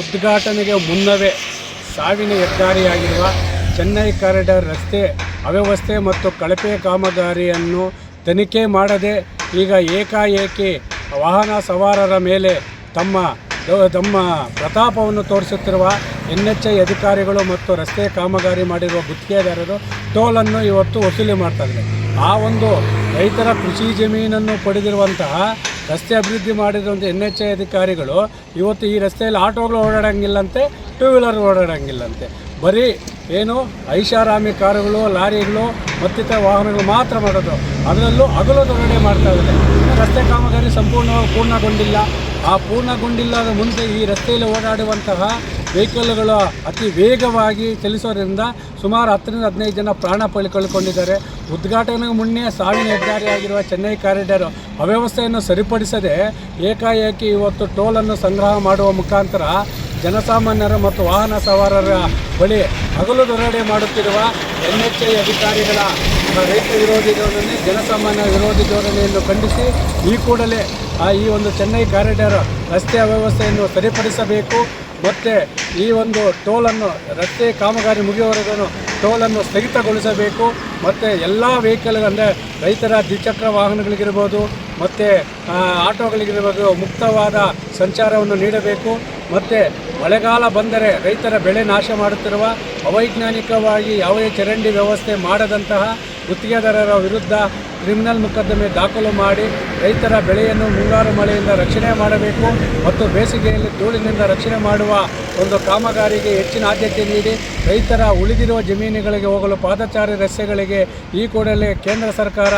ಉದ್ಘಾಟನೆಗೆ ಮುನ್ನವೇ ಸಾವಿನ ಹೆದ್ದಾರಿಯಾಗಿರುವ ಚೆನ್ನೈ ಕಾರಿಡಾರ್ ರಸ್ತೆ ಅವ್ಯವಸ್ಥೆ ಮತ್ತು ಕಳಪೆ ಕಾಮಗಾರಿಯನ್ನು ತನಿಖೆ ಮಾಡದೆ ಈಗ ಏಕಾಏಕಿ ವಾಹನ ಸವಾರರ ಮೇಲೆ ತಮ್ಮ ತಮ್ಮ ಪ್ರತಾಪವನ್ನು ತೋರಿಸುತ್ತಿರುವ ಎನ್ ಎಚ್ ಐ ಅಧಿಕಾರಿಗಳು ಮತ್ತು ರಸ್ತೆ ಕಾಮಗಾರಿ ಮಾಡಿರುವ ಗುತ್ತಿಗೆದಾರರು ಟೋಲನ್ನು ಇವತ್ತು ವಸೂಲಿ ಮಾಡ್ತಾರೆ ಆ ಒಂದು ರೈತರ ಕೃಷಿ ಜಮೀನನ್ನು ಪಡೆದಿರುವಂತಹ ರಸ್ತೆ ಅಭಿವೃದ್ಧಿ ಮಾಡಿರುವಂಥ ಎನ್ ಎಚ್ ಐ ಅಧಿಕಾರಿಗಳು ಇವತ್ತು ಈ ರಸ್ತೆಯಲ್ಲಿ ಆಟೋಗಳು ಓಡಾಡೋಂಗಿಲ್ಲಂತೆ ಟೂ ವೀಲರ್ ಓಡಾಡೋಂಗಿಲ್ಲಂತೆ. ಬರೀ ಏನು ಐಷಾರಾಮಿ ಕಾರುಗಳು, ಲಾರಿಗಳು, ಮತ್ತಿತರ ವಾಹನಗಳು ಮಾತ್ರ ಮಾಡೋದು. ಅದರಲ್ಲೂ ಹಗಲು ದೊರಡೆ ಮಾಡ್ತಾ ಇದೆ ರಸ್ತೆ ಕಾಮಗಾರಿ ಸಂಪೂರ್ಣವಾಗಿ ಪೂರ್ಣಗೊಂಡಿಲ್ಲ. ಆ ಪೂರ್ಣಗೊಂಡಿಲ್ಲದ ಮುಂದೆ ಈ ರಸ್ತೆಯಲ್ಲಿ ಓಡಾಡುವಂತಹ ವೆಹಿಕಲ್ಗಳು ಅತಿ ವೇಗವಾಗಿ ಚಲಿಸೋದ್ರಿಂದ ಸುಮಾರು ಹತ್ತರಿಂದ ಹದಿನೈದು ಜನ ಪ್ರಾಣ ಕಳೆದುಕೊಂಡಿದ್ದಾರೆ ಉದ್ಘಾಟನೆ ಮುನ್ನೆ ಸಾವಿನ ಹೆದ್ದಾರಿಯಾಗಿರುವ ಚೆನ್ನೈ ಕಾರಿಡಾರ್ ಅವ್ಯವಸ್ಥೆಯನ್ನು ಸರಿಪಡಿಸದೆ ಏಕಾಏಕಿ ಇವತ್ತು ಟೋಲನ್ನು ಸಂಗ್ರಹ ಮಾಡುವ ಮುಖಾಂತರ ಜನಸಾಮಾನ್ಯರ ಮತ್ತು ವಾಹನ ಸವಾರರ ಬಳಿ ಹಗಲು ದೊರಡೆ ಮಾಡುತ್ತಿರುವ ಎನ್ ಎಚ್ ಐ ಅಧಿಕಾರಿಗಳ ರೈತ ವಿರೋಧಿ ಧೋರಣೆ, ಜನಸಾಮಾನ್ಯ ವಿರೋಧಿ ಧೋರಣೆಯನ್ನು ಖಂಡಿಸಿ ಈ ಕೂಡಲೇ ಈ ಒಂದು ಚೆನ್ನೈ ಕಾರಿಡಾರ್ ರಸ್ತೆ ಅವ್ಯವಸ್ಥೆಯನ್ನು ಸರಿಪಡಿಸಬೇಕು. ಮತ್ತು ಈ ಒಂದು ಟೋಲನ್ನು ರಸ್ತೆ ಕಾಮಗಾರಿ ಮುಗಿಯುವವರೆಗೂ ಟೋಲನ್ನು ಸ್ಥಗಿತಗೊಳಿಸಬೇಕು. ಮತ್ತು ಎಲ್ಲ ವೆಹಿಕಲ್ ಅಂದರೆ ರೈತರ ದ್ವಿಚಕ್ರ ವಾಹನಗಳಿಗಿರ್ಬೋದು, ಮತ್ತು ಆಟೋಗಳಿಗಿರ್ಬೋದು ಮುಕ್ತವಾದ ಸಂಚಾರವನ್ನು ನೀಡಬೇಕು. ಮತ್ತು ಮಳೆಗಾಲ ಬಂದರೆ ರೈತರ ಬೆಳೆ ನಾಶ ಮಾಡುತ್ತಿರುವ, ಅವೈಜ್ಞಾನಿಕವಾಗಿ ಯಾವುದೇ ಚರಂಡಿ ವ್ಯವಸ್ಥೆ ಮಾಡದಂತಹ ಗುತ್ತಿಗೆದಾರರ ವಿರುದ್ಧ ಕ್ರಿಮಿನಲ್ ಮೊಕದ್ದಮೆ ದಾಖಲು ಮಾಡಿ ರೈತರ ಬೆಳೆಯನ್ನು ಮುಂಗಾರು ಮಳೆಯಿಂದ ರಕ್ಷಣೆ ಮಾಡಬೇಕು ಮತ್ತು ಬೇಸಿಗೆಯಲ್ಲಿ ಧೂಳಿನಿಂದ ರಕ್ಷಣೆ ಮಾಡುವ ಒಂದು ಕಾಮಗಾರಿಗೆ ಹೆಚ್ಚಿನ ಆದ್ಯತೆ ನೀಡಿ ರೈತರ ಉಳಿದಿರುವ ಜಮೀನುಗಳಿಗೆ ಹೋಗಲು ಪಾದಚಾರಿ ರಸ್ತೆಗಳಿಗೆ ಈ ಕೂಡಲೇ ಕೇಂದ್ರ ಸರ್ಕಾರ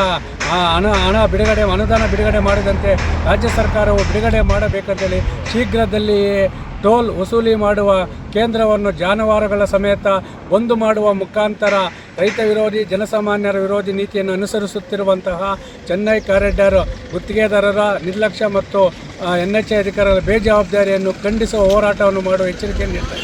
ಹಣ ಹಣ ಬಿಡುಗಡೆ, ಅನುದಾನ ಬಿಡುಗಡೆ ಮಾಡಿದಂತೆ ರಾಜ್ಯ ಸರ್ಕಾರವು ಬಿಡುಗಡೆ ಮಾಡಬೇಕಂತೇಳಿ ಶೀಘ್ರದಲ್ಲಿಯೇ ಟೋಲ್ ವಸೂಲಿ ಮಾಡುವ ಕೇಂದ್ರವನ್ನು ಜಾನುವಾರುಗಳ ಸಮೇತ ಬಂದು ಮಾಡುವ ಮುಖಾಂತರ ರೈತ ವಿರೋಧಿ, ಜನಸಾಮಾನ್ಯರ ವಿರೋಧಿ ನೀತಿಯನ್ನು ಅನುಸರಿಸುತ್ತಿರುವಂತಹ ಚೆನ್ನೈ ಕಾರಿಡಾರ್ ಗುತ್ತಿಗೆದಾರರ ನಿರ್ಲಕ್ಷ್ಯ ಮತ್ತು ಎನ್ ಎಚ್ ಎ ಅಧಿಕಾರಿಗಳ ಬೇಜವಾಬ್ದಾರಿಯನ್ನು ಖಂಡಿಸುವ ಹೋರಾಟವನ್ನು ಮಾಡುವ ಎಚ್ಚರಿಕೆಯನ್ನು ನೀಡ್ತಾರೆ.